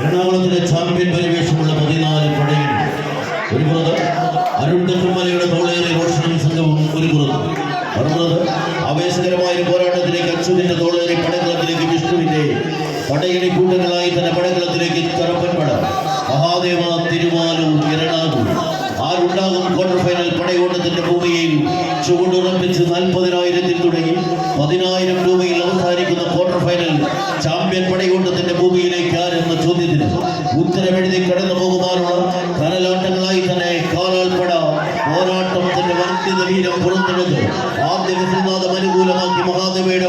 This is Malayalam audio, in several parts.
എറണാകുളത്തിലെ ചാമ്പ്യൻ പരിവേഷമുള്ള പതിനാല് പടയിൽ ഒരു പുറത്ത് അരുൺ തെക്കുമലയുടെ തോളേറെ റോഷനും സംഘവും ഒരു പുറത്ത്. മറുപുറത്ത് ആവേശകരമായ പോരാട്ടത്തിലേക്ക് അച്യുവിന്റെ തോളേറെ പടകളത്തിലേക്ക് വിഷ്ണുവിന്റെ പടയണി കൂട്ടങ്ങളായി തന്നെ പടക്കളത്തിലേക്ക് കറപ്പൻ പട. മഹാദേവ തിരുവാലൂർ എറണാകുളം ആരുണ്ടാകും ക്വാർട്ടർ ഫൈനൽ പടയോട്ടത്തിന്റെ ഭൂമിയിൽ ചുവടുറപ്പിച്ച് നാൽപ്പതിനായിരത്തിൽ തുടങ്ങി പതിനായിരം പോകുവാനുള്ള കനലാട്ടങ്ങളായി തന്നെ കാലാൾപ്പട പോരാട്ടത്തിന്റെ വർദ്ധിത വീരം പുറത്തെടുത്ത്. ആദ്യ വിശ്വനാഥം അനുകൂലമാക്കി മഹാദേവയുടെ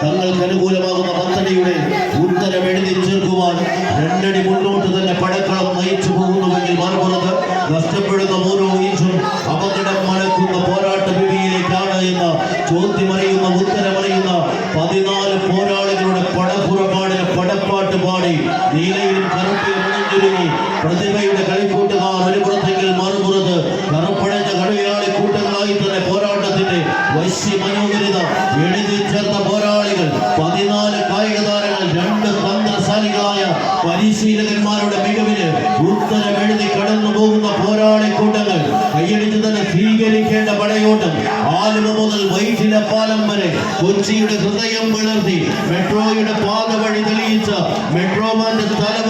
തങ്ങൾക്ക് അനുകൂലമാകുന്ന പത്തടിയുടെ ഉത്തരമെഴുതി ചേർക്കുവാൻ രണ്ടടി മുന്നോട്ട് തന്നെ പടക്കളം നയിച്ചു പോകുന്നുവെങ്കിൽ മറുപുറത്ത് നഷ്ടപ്പെടുന്ന ഓരോ ഇഞ്ചും അപകടം മലക്കുന്ന പോരാട്ട വിധിയിലേക്കാണ് എന്ന ചോദ്യമറിയുന്ന ഉത്തരമറിയുന്ന പതിനാല് പോരാളികളുടെ മുണിഞ്ഞൊരുങ്ങി പ്രതിഭയുടെ കളിക്കൂട്ടുകാർ ഒരു പുറത്തെങ്കിൽ മറുപുറത്ത് കറുപ്പടഞ്ഞ കളിയാളി കൂട്ടങ്ങളായി തന്നെ പോരാട്ടത്തിന്റെ വശ്യ മനോഹരിത. എഴുതി ചേർത്ത പോരാളികൾ പതിനാല് കായിക താരങ്ങൾ രണ്ട് തന്ത്രശാലികളായ പരിശീലകന്മാരുടെ മികവിന് ഉത്തരമെഴുതി കടന്നു പോകുന്ന പോരാളി കൂട്ടങ്ങൾ. കൈയടിച്ച് തന്നെ സ്വീകരിക്കേണ്ട പടയോട്ടം ആലുവ മുതൽ വൈറ്റിലപ്പാലം വരെ കൊച്ചിയുടെ ഹൃദയം പിളർത്തി മെട്രോയുടെ പാത വഴി തെളിയിച്ച മെട്രോമാന്റെ തലവരെ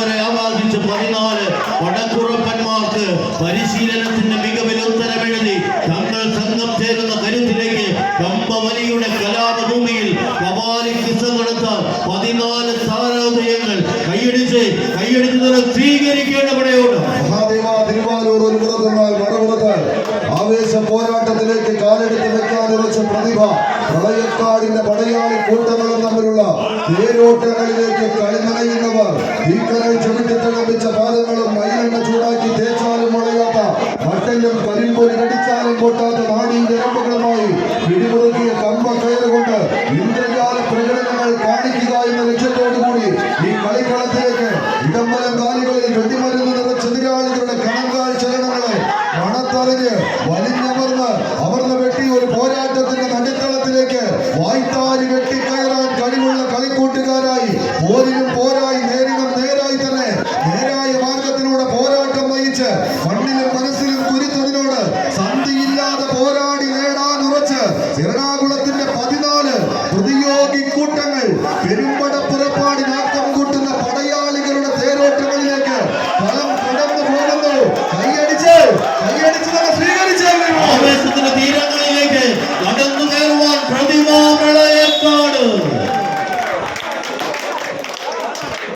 പരിശീലനത്തിന്റെ മികവിൽ ഉത്തരമെഴുതി തങ്ങൾ സംഘം ചേരുന്ന കരുത്തിലേക്ക് കമ്പവലിയുടെ കലാപഭൂമിയിൽ കവാലി കിസ നടത്താൻ പതിനാല് താരോദയങ്ങൾ കൈയടിച്ച് കൈയടിച്ച് തന്നെ സ്വീകരിക്കേണ്ട പടയോട് മഹാദേവ തിരുവാലൂർ ഒരു പുറത്തെന്നാൽ മറുപുറത്ത് ആവേശ പോരാട്ടത്തിലേക്ക് കാലെടുത്ത് വെക്കാൻ ഉറച്ച പ്രതിഭ പ്രളയക്കാടിന്റെ പടയാളി കൂട്ടങ്ങളും തമ്മിലുള്ള തേരോട്ടങ്ങളിലേക്ക് കളിനനയുന്നവർ തീക്കരൽ ചുമട്ടിത്തിളപ്പിച്ച പാദങ്ങളും മയിലെണ്ണ ചൂടാക്കി പിടിമുറുക്കിയ കമ്പ കയറുകൊണ്ട് ഇന്ദ്രജാല പ്രകടനങ്ങൾ കാണിക്കുക എന്ന ലക്ഷ്യത്തോടു കൂടി ഈ കളിക്കളത്തിലേക്ക് ഇടംബലം കാലികളിൽ വെട്ടിമരുന്ന് നിറച്ച എതിരാളികളുടെ കണങ്കാൽ ചലനങ്ങളെ മണത്തറിഞ്ഞ് വലിഞ്ഞമർന്ന് അമർന്ന് വെട്ടി ഒരു പോരാട്ടത്തിന്റെ നടുക്കളത്തിലേക്ക് വായ്ത്താരി വെട്ടിക്കയറാൻ കഴിവുള്ള കളിക്കൂട്ടുകാരായി പോരിലും